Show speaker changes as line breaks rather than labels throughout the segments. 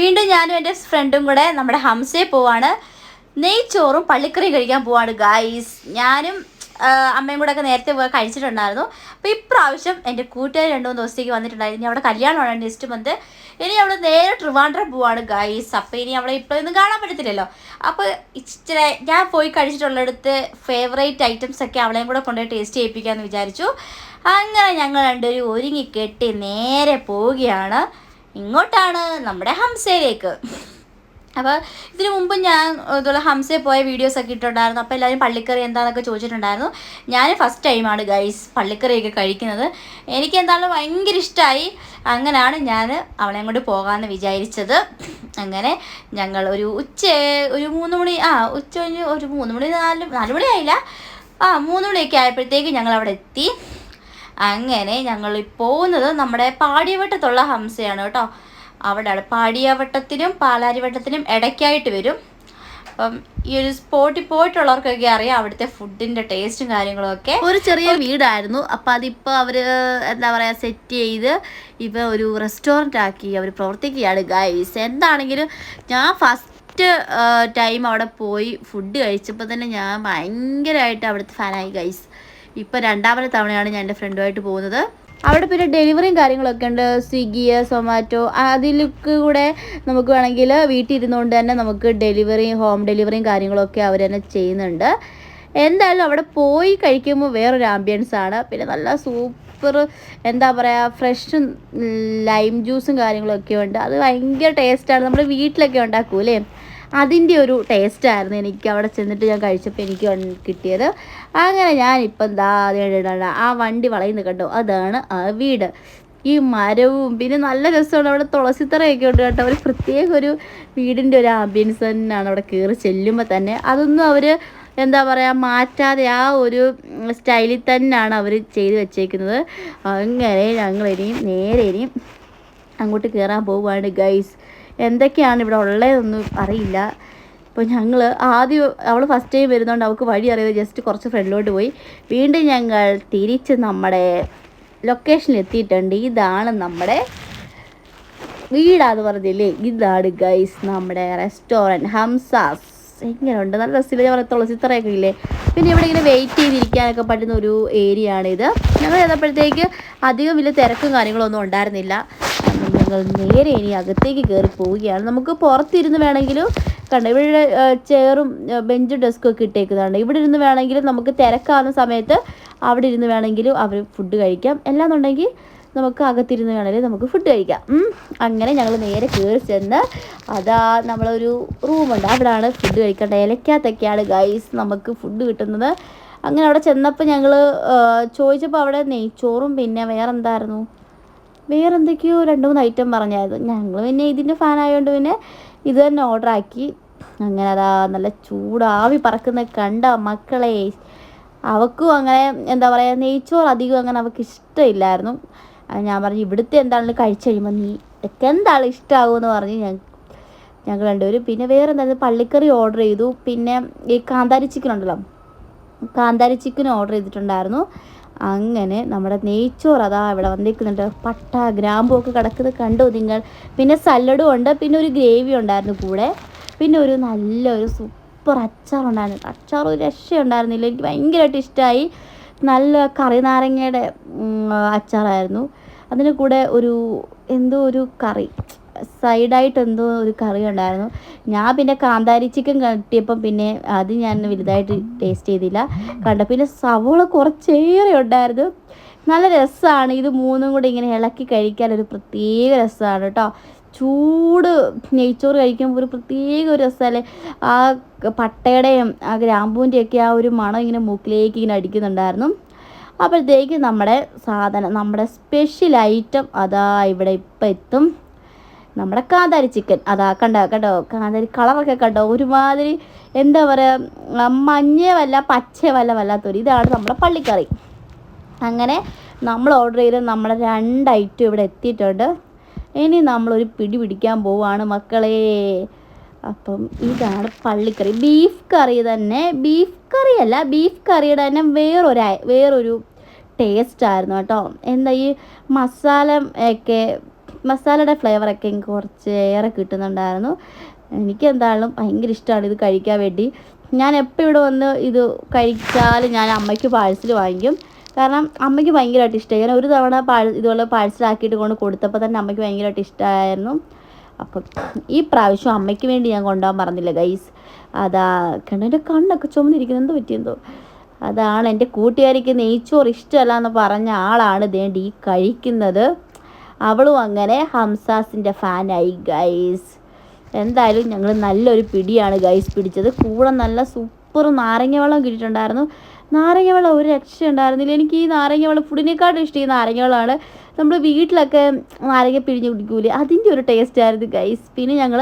വീണ്ടും ഞാനും എന്റെ ഫ്രണ്ടും കൂടെ നമ്മുടെ ഹംസയെ പോവാണ്. നെയ്ച്ചോറും പള്ളിക്കറിയും കഴിക്കാൻ പോവാണ് ഗായ്സ് ഞാനും അമ്മയും കൂടെ ഒക്കെ നേരത്തെ പോയി കഴിച്ചിട്ടുണ്ടായിരുന്നു. അപ്പോൾ ഇപ്രാവശ്യം എന്റെ കൂട്ടുകാർ രണ്ട് മൂന്ന് ദിവസത്തേക്ക് വന്നിട്ടുണ്ടായിരുന്നു. ഇനി അവിടെ കല്യാണമാണ് നെക്സ്റ്റ് മന്ത് ഇനി അവിടെ നേരെ ട്രിവാൻഡ്രം പോവാണ് ഗായ്സ് അപ്പോൾ ഇനി അവിടെ ഇപ്പോഴൊന്നും കാണാൻ പറ്റത്തില്ലല്ലോ. അപ്പോൾ ഇച്ചിരി ഞാൻ പോയി കഴിച്ചിട്ടുള്ളിടത്ത് ഫേവറേറ്റ് ഐറ്റംസ് ഒക്കെ അവളെയും കൂടെ കൊണ്ടുപോയി ടേസ്റ്റ് ചെയ്യിപ്പിക്കാമെന്ന് വിചാരിച്ചു. അങ്ങനെ ഞങ്ങൾ രണ്ടുപേരും ഒരുങ്ങി കെട്ടി നേരെ പോവുകയാണ്. ഇങ്ങോട്ടാണ് നമ്മുടെ ഹംസയിലേക്ക്. അപ്പോൾ ഇതിനു മുമ്പ് ഞാൻ ഇതുപോലെ ഹംസയെ പോയ വീഡിയോസ് ഒക്കെ ഇട്ടിട്ടുണ്ടായിരുന്നു. അപ്പോൾ എല്ലാവരും പള്ളിക്കറി എന്താണെന്നൊക്കെ ചോദിച്ചിട്ടുണ്ടായിരുന്നു. ഞാൻ ഫസ്റ്റ് ടൈമാണ് ഗൈസ് പള്ളിക്കറിയൊക്കെ കഴിക്കുന്നത്. എനിക്ക് എന്താണെന്ന് ഭയങ്കര ഇഷ്ടമായി അങ്ങനെയാണ് ഞാൻ അവളെയും കൊണ്ട് പോകാമെന്ന് വിചാരിച്ചത്. അങ്ങനെ ഞങ്ങൾ ഒരു ഉച്ച ഒരു മൂന്ന് മണി ആ ഉച്ച കഴിഞ്ഞ് ഒരു മൂന്ന് മണി നാല് നാല് മണിയായില്ല ആ മൂന്ന് മണിയൊക്കെ ആയപ്പോഴത്തേക്ക് ഞങ്ങൾ അവിടെ എത്തി. അങ്ങനെ ഞങ്ങൾ പോകുന്നത് നമ്മുടെ പാടിയവട്ടത്തുള്ള ഹംസയാണ് കേട്ടോ. അവിടെ പാടിയവട്ടത്തിനും പാലാരിവട്ടത്തിനും ഇടയ്ക്കായിട്ട് വരും. അപ്പം ഈ ഒരു സ്പോട്ടിൽ പോയിട്ടുള്ളവർക്കൊക്കെ അറിയാം അവിടുത്തെ ഫുഡിന്റെ ടേസ്റ്റും കാര്യങ്ങളും ഒക്കെ. ഒരു ചെറിയ വീടായിരുന്നു. അപ്പം അതിപ്പോൾ അവർ എന്താ പറയുക സെറ്റ് ചെയ്ത് ഇപ്പോൾ ഒരു റെസ്റ്റോറന്റ് ആക്കി അവർ പ്രവർത്തിക്കുകയാണ്. ഗൈസ് എന്താണെങ്കിലും ഞാൻ ഫസ്റ്റ് ടൈം അവിടെ പോയി ഫുഡ് കഴിച്ചപ്പോൾ തന്നെ ഞാൻ ഭയങ്കരമായിട്ട് അവിടുത്തെ ഫാനായി ഗൈസ്. ഇപ്പം രണ്ടാമത്തെ തവണയാണ് ഞാൻ എന്റെ ഫ്രണ്ടുമായിട്ട് പോകുന്നത്. അവിടെ പിന്നെ ഡെലിവറിയും കാര്യങ്ങളൊക്കെ ഉണ്ട്. സ്വിഗ്ഗി സൊമാറ്റോ അതിലൊക്കെ കൂടെ നമുക്ക് വേണമെങ്കിൽ വീട്ടിൽ ഇരുന്നുകൊണ്ട് തന്നെ നമുക്ക് ഡെലിവറി ഹോം ഡെലിവറിയും കാര്യങ്ങളൊക്കെ അവർ തന്നെ ചെയ്യുന്നുണ്ട്. എന്തായാലും അവിടെ പോയി കഴിക്കുമ്പോൾ വേറൊരു ആംബിയൻസ് ആണ്. പിന്നെ നല്ല സൂപ്പർ എന്താ പറയുക ഫ്രഷ് ലൈം ജ്യൂസും കാര്യങ്ങളൊക്കെ ഉണ്ട്. അത് ഭയങ്കര ടേസ്റ്റാണ് നമ്മൾ വീട്ടിലൊക്കെ ഉണ്ടാക്കൂലേ അതിന്റെ ഒരു ടേസ്റ്റായിരുന്നു എനിക്ക് അവിടെ ചെന്നിട്ട് ഞാൻ കഴിച്ചപ്പോൾ എനിക്ക് കിട്ടിയത്. അങ്ങനെ ഞാനിപ്പം ദാ ആ വണ്ടി വളയുന്നത് കണ്ടോ. അതാണ് ആ വീട്. ഈ മരവും പിന്നെ നല്ല രസമാണ്. അവിടെ തുളസിത്തറയൊക്കെ ഉണ്ട് കേട്ടോ. ഒരു പ്രത്യേക ഒരു വീടിന്റെ ഒരു ആംബിയൻസ് തന്നെയാണ് അവിടെ കയറി ചെല്ലുമ്പോൾ തന്നെ. അതൊന്നും അവർ എന്താ പറയുക മാറ്റാതെ ആ ഒരു സ്റ്റൈലിൽ തന്നെയാണ് അവർ ചെയ്തു വെച്ചേക്കുന്നത്. അങ്ങനെ ഞങ്ങൾ ഇനിയും നേരെ ഇനിയും അങ്ങോട്ട് കയറാൻ പോവുകയാണ് ഗൈസ് എന്തൊക്കെയാണ് ഇവിടെ ഉള്ളതെന്നൊന്നും അറിയില്ല. അപ്പോൾ ഞങ്ങൾ ആദ്യം അവൾ ഫസ്റ്റ് ടൈം വരുന്നതുകൊണ്ട് അവൾക്ക് വഴി അറിയാതെ ജസ്റ്റ് കുറച്ച് ഫ്രണ്ടിലോട്ട് പോയി. വീണ്ടും ഞങ്ങൾ തിരിച്ച് നമ്മുടെ ലൊക്കേഷനിൽ എത്തിയിട്ടുണ്ട്. ഇതാണ് നമ്മുടെ വീടാന്ന് പറഞ്ഞില്ലേ? ഇതാണ് ഗൈസ് നമ്മുടെ റെസ്റ്റോറന്റ് ഹംസാസ്. എങ്ങനെയുണ്ട് നല്ല ഡ്രസ്സില്ല ഞാൻ പറയത്തുള്ള ചിത്രയൊക്കെ ഇല്ലേ? പിന്നെ ഇവിടെ ഇങ്ങനെ വെയിറ്റ് ചെയ്തിരിക്കാനൊക്കെ പറ്റുന്ന ഒരു ഏരിയ ആണിത്. ഞങ്ങൾ ചെയ്തപ്പോഴത്തേക്ക് അധികം വലിയ തിരക്കും കാര്യങ്ങളൊന്നും ഉണ്ടായിരുന്നില്ല. ഞങ്ങൾ നേരെ ഇനി അകത്തേക്ക് കയറി പോവുകയാണ്. നമുക്ക് പുറത്തിരുന്ന് വേണമെങ്കിലും കണ്ട ഇവിടെ ചെയറും ബെഞ്ചും ഡെസ്കും ഒക്കെ ഇട്ടേക്കുന്നതാണ്. ഇവിടെ ഇരുന്ന് വേണമെങ്കിലും നമുക്ക് തിരക്കാവുന്ന സമയത്ത് അവിടെ ഇരുന്ന് വേണമെങ്കിലും അവർ ഫുഡ് കഴിക്കാം. എല്ലാം അല്ലാന്നുണ്ടെങ്കിൽ നമുക്ക് അകത്തിരുന്ന് വേണമെങ്കിൽ നമുക്ക് ഫുഡ് കഴിക്കാം. അങ്ങനെ ഞങ്ങൾ നേരെ കയറി ചെന്ന് അതാ നമ്മളൊരു റൂമുണ്ട്. അവിടെയാണ് ഫുഡ് കഴിക്കേണ്ടത്. ഇലക്കകത്തൊക്കെയാണ് ഗൈസ് നമുക്ക് ഫുഡ് കിട്ടുന്നത്. അങ്ങനെ അവിടെ ചെന്നപ്പോൾ ഞങ്ങൾ ചോദിച്ചപ്പോൾ അവിടെ നെയ്ച്ചോറും പിന്നെ വേറെ എന്തായിരുന്നു വേറെ എന്തൊക്കെയോ രണ്ട് മൂന്ന് ഐറ്റം പറഞ്ഞായിരുന്നു. ഞങ്ങൾ പിന്നെ ഇതിന്റെ ഫാൻ ആയതുകൊണ്ട് പിന്നെ ഇത് തന്നെ ഓർഡർ ആക്കി. അങ്ങനെ അതാ നല്ല ചൂടാവി പറക്കുന്ന കണ്ട മക്കളെ. അവക്കും അങ്ങനെ എന്താ പറയുക നെയ്ച്ചോറ് അധികം അങ്ങനെ അവൾക്ക് ഇഷ്ടമില്ലായിരുന്നു. ഞാൻ പറഞ്ഞു ഇവിടുത്തെ എന്താണെങ്കിലും കഴിച്ചു കഴിയുമ്പോൾ നീ ഇതൊക്കെ എന്താണ് ഇഷ്ടമാകുമെന്ന് പറഞ്ഞ് ഞാൻ ഞങ്ങൾ രണ്ടുപേരും പിന്നെ വേറെ എന്തായിരുന്നു പള്ളിക്കറി ഓർഡർ ചെയ്തു. പിന്നെ ഈ കാന്താരി ചിക്കൻ ഉണ്ടല്ലോ കാന്താരി ചിക്കൻ ഓർഡർ ചെയ്തിട്ടുണ്ടായിരുന്നു. അങ്ങനെ നമ്മുടെ നെയ്ച്ചോറ് അതാ ഇവിടെ വന്നിരിക്കുന്നുണ്ട്. പട്ട ഗ്രാമ്പു ഒക്കെ കിടക്കുന്നത് കണ്ടു നിങ്ങൾ? പിന്നെ സല്ലഡും ഉണ്ട് പിന്നെ ഒരു ഗ്രേവി ഉണ്ടായിരുന്നു കൂടെ. പിന്നെ ഒരു നല്ലൊരു സൂപ്പർ അച്ചാറുണ്ടായിരുന്നു അച്ചാർ ഒരു രക്ഷയുണ്ടായിരുന്നില്ല. എനിക്ക് ഭയങ്കരമായിട്ട് ഇഷ്ടമായി. നല്ല കറി നാരങ്ങയുടെ അച്ചാറായിരുന്നു. അതിന് കൂടെ ഒരു എന്തോ ഒരു കറി. സൈഡായിട്ട് എന്തോ ഒരു കറി ഉണ്ടായിരുന്നു. ഞാൻ പിന്നെ കാന്താരി ചിക്കൻ കിട്ടിയപ്പം പിന്നെ അത് ഞാൻ വലുതായിട്ട് ടേസ്റ്റ് ചെയ്തില്ല. കണ്ട പിന്നെ സവോള കുറച്ചേറെ ഉണ്ടായിരുന്നു. നല്ല രസമാണ് ഇത് മൂന്നും കൂടെ ഇങ്ങനെ ഇളക്കി കഴിക്കാൻ ഒരു പ്രത്യേക രസമാണ് കേട്ടോ ചൂട് നെയ്ച്ചോറ് കഴിക്കുമ്പോൾ ഒരു പ്രത്യേക ഒരു രസമല്ലേ ആ പട്ടയുടെയും ആ ഗ്രാമ്പൂവിന്റെയൊക്കെ ആ ഒരു മണം ഇങ്ങനെ മൂക്കിലേക്ക് ഇങ്ങനെ അടിക്കുന്നുണ്ടായിരുന്നു. അപ്പോഴത്തേക്ക് നമ്മുടെ സാധനം നമ്മുടെ സ്പെഷ്യൽ ഐറ്റം അതാ ഇവിടെ ഇപ്പം എത്തും. നമ്മുടെ കാന്താരി ചിക്കൻ. അതാ കണ്ടോ കണ്ടോ? കാന്താരി കളറൊക്കെ കണ്ടോ? ഒരുമാതിരി എന്താ പറയുക മഞ്ഞവല്ല പച്ചവല്ല വല്ലാത്തൊരു ഇതാണ് നമ്മുടെ പള്ളിക്കറി. അങ്ങനെ നമ്മൾ ഓർഡർ ചെയ്ത് നമ്മുടെ രണ്ട് ഐറ്റം ഇവിടെ എത്തിയിട്ടുണ്ട്. ഇനി നമ്മളൊരു പിടി പിടിക്കാൻ പോവാണ് മക്കളെ. അപ്പം ഇതാണ് പള്ളിക്കറി. ബീഫ് കറി തന്നെ. ബീഫ് കറിയല്ല ബീഫ് കറിയുടെ തന്നെ വേറൊരു വേറൊരു ടേസ്റ്റ് ആയിരുന്നു കേട്ടോ. എന്താ ഈ മസാല ഒക്കെ മസാലയുടെ ഫ്ലേവറൊക്കെ എനിക്ക് കുറച്ച് ഏറെ കിട്ടുന്നുണ്ടായിരുന്നു. എനിക്കെന്തായാലും ഭയങ്കര ഇഷ്ടമാണ് ഇത് കഴിക്കാൻ വേണ്ടി. ഞാൻ എപ്പോൾ ഇവിടെ വന്ന് ഇത് കഴിച്ചാൽ ഞാൻ അമ്മയ്ക്ക് പാഴ്സൽ വാങ്ങിക്കും. കാരണം അമ്മയ്ക്ക് ഭയങ്കരമായിട്ട് ഇഷ്ടമായി ഞാൻ ഒരു തവണ പാഴ് ഇതുപോലെ പാഴ്സലാക്കിയിട്ട് കൊണ്ട് കൊടുത്തപ്പോൾ തന്നെ അമ്മയ്ക്ക് ഭയങ്കരമായിട്ട് ഇഷ്ടമായിരുന്നു. അപ്പം ഈ പ്രാവശ്യം അമ്മയ്ക്ക് വേണ്ടി ഞാൻ കൊണ്ടുപോകാൻ പറഞ്ഞില്ല ഗൈസ് അതാ കണ്ണെന്റെ കണ്ണൊക്കെ ചുമന്നിരിക്കുന്നത് എന്തോ പറ്റിയെന്തോ അതാണ് എന്റെ കൂട്ടുകാരിക്ക് നെയ്ച്ചോറ് ഇഷ്ടമല്ല എന്ന് പറഞ്ഞ ആളാണ് ഇതേണ്ടി ഈ കഴിക്കുന്നത്. അവളും അങ്ങനെ ഹംസാസിന്റെ ഫാനായി ഗൈസ് എന്തായാലും ഞങ്ങൾ നല്ലൊരു പിടിയാണ് ഗൈസ് പിടിച്ചത്. കൂടെ നല്ല സൂപ്പർ നാരങ്ങ വെള്ളം കിട്ടിയിട്ടുണ്ടായിരുന്നു. നാരങ്ങ വെള്ളം ഒരു രക്ഷ ഉണ്ടായിരുന്നില്ല. എനിക്ക് ഈ നാരങ്ങ വെള്ളം ഫുഡിനെക്കാട്ടും ഇഷ്ടം ഈ നാരങ്ങ വെള്ളമാണ്. നമ്മൾ വീട്ടിലൊക്കെ നാരങ്ങ പിഴിഞ്ഞ് കുടിക്കൂലേ? അതിന്റെ ഒരു ടേസ്റ്റ് ആയിരുന്നു ഗൈസ് പിന്നെ ഞങ്ങൾ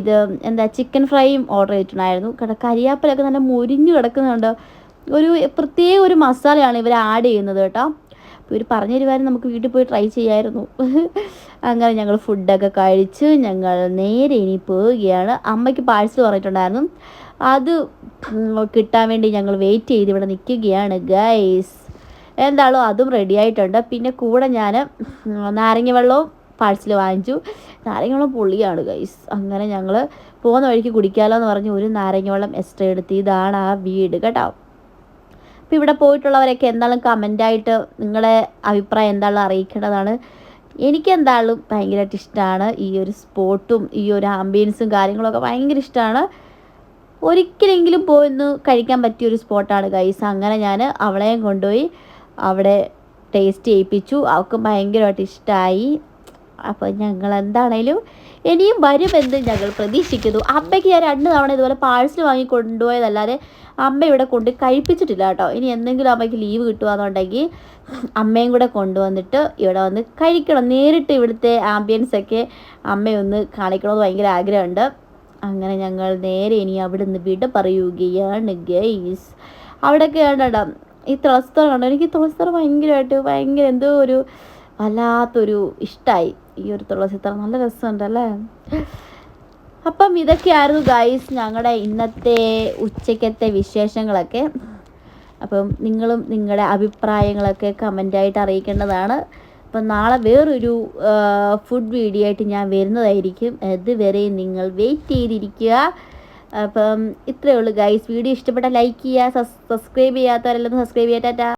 ഇത് എന്താ ചിക്കൻ ഫ്രൈയും ഓർഡർ ചെയ്തിട്ടുണ്ടായിരുന്നു. കേട്ടോ കരിയാപ്പലൊക്കെ നല്ല മുരിഞ്ഞു കിടക്കുന്നുണ്ട്. ഒരു പ്രത്യേക ഒരു മസാലയാണ് ഇവർ ആഡ് ചെയ്യുന്നത് കേട്ടോ. ഇവർ പറഞ്ഞു തരുവാനും നമുക്ക് വീട്ടിൽ പോയി ട്രൈ ചെയ്യായിരുന്നു. അങ്ങനെ ഞങ്ങൾ ഫുഡൊക്കെ കഴിച്ച് ഞങ്ങൾ നേരെ ഇനി പോവുകയാണ്. അമ്മയ്ക്ക് പാഴ്സൽ പറഞ്ഞിട്ടുണ്ടായിരുന്നു. അത് കിട്ടാൻ വേണ്ടി ഞങ്ങൾ വെയിറ്റ് ചെയ്ത് ഇവിടെ നിൽക്കുകയാണ് ഗൈസ് എന്താണോ അതും റെഡി ആയിട്ടുണ്ട്. പിന്നെ കൂടെ ഞാൻ നാരങ്ങ വെള്ളവും പാഴ്സൽ വാങ്ങിച്ചു. നാരങ്ങ വെള്ളം പൊള്ളിയാണ് ഗൈസ് അങ്ങനെ ഞങ്ങൾ പോകുന്ന വഴിക്ക് കുടിക്കാമല്ലോ എന്ന് പറഞ്ഞ് ഒരു നാരങ്ങ വെള്ളം എക്സ്ട്രാ എടുത്ത് ഇതാണ് ആ വീട് കേട്ടോ. അപ്പോൾ ഇവിടെ പോയിട്ടുള്ളവരൊക്കെ എന്തായാലും കമന്റായിട്ട് നിങ്ങളുടെ അഭിപ്രായം എന്തായാലും അറിയിക്കേണ്ടതാണ്. എനിക്കെന്തായാലും ഭയങ്കരമായിട്ട് ഇഷ്ടമാണ് ഈ ഒരു സ്പോട്ടും ഈ ഒരു ആംബിയൻസും കാര്യങ്ങളൊക്കെ ഭയങ്കര ഇഷ്ടമാണ് ഒരിക്കലെങ്കിലും പോയിന്ന് കഴിക്കാൻ പറ്റിയ ഒരു സ്പോട്ടാണ് ഗൈസ് അങ്ങനെ ഞാൻ അവളെയും കൊണ്ടുപോയി അവിടെ ടേസ്റ്റ് ചെയ്യിപ്പിച്ചു. അവൾക്ക് ഭയങ്കരമായിട്ട് ഇഷ്ടമായി അപ്പോൾ ഞങ്ങൾ എന്താണേലും ഇനിയും വരുമെന്ന് ഞങ്ങൾ പ്രതീക്ഷിക്കുന്നു. അമ്മയ്ക്ക് ഞാൻ രണ്ട് തവണ ഇതുപോലെ പാഴ്സൽ വാങ്ങി കൊണ്ടുപോയതല്ലാതെ അമ്മ ഇവിടെ കൊണ്ട് കഴിപ്പിച്ചിട്ടില്ല കേട്ടോ. ഇനി എന്തെങ്കിലും അമ്മയ്ക്ക് ലീവ് കിട്ടുകയെന്നുണ്ടെങ്കിൽ അമ്മയും കൂടെ കൊണ്ടുവന്നിട്ട് ഇവിടെ വന്ന് കഴിക്കണം. നേരിട്ട് ഇവിടുത്തെ ആംബിയൻസ് ഒക്കെ അമ്മയൊന്ന് കാണിക്കണമെന്ന് ഭയങ്കര ആഗ്രഹമുണ്ട്. അങ്ങനെ ഞങ്ങൾ നേരെ ഇനി അവിടെ നിന്ന് വിട പറയുകയാണ് ഗെയ്സ് അവിടെയൊക്കെ കണ്ടോ ഈ തുളസിത്തോറ കണ്ടോ? എനിക്ക് തുളസ്തറ ഭയങ്കരമായിട്ട് ഭയങ്കര എന്തോ ഒരു വല്ലാത്തൊരു ഇഷ്ടമായി ഈ ഒരു തുളസിത്തറ നല്ല രസമുണ്ട് അല്ലേ അപ്പം ഇതൊക്കെയായിരുന്നു ഗൈസ് ഞങ്ങളുടെ ഇന്നത്തെ ഉച്ചക്കത്തെ വിശേഷങ്ങളൊക്കെ. അപ്പം നിങ്ങളും നിങ്ങളുടെ അഭിപ്രായങ്ങളൊക്കെ കമന്റായിട്ട് അറിയിക്കേണ്ടതാണ്. അപ്പം നാളെ വേറൊരു ഫുഡ് വീഡിയോ ആയിട്ട് ഞാൻ വരുന്നതായിരിക്കും. അതുവരെ നിങ്ങൾ വെയിറ്റ് ചെയ്തിരിക്കുക. അപ്പം ഇത്രയേ ഉള്ളൂ ഗൈസ് വീഡിയോ ഇഷ്ടപ്പെട്ട ലൈക്ക് ചെയ്യുക സബ്സ്ക്രൈബ് ചെയ്യാത്തവരെല്ലാം സബ്സ്ക്രൈബ് ചെയ്യാറ്റാ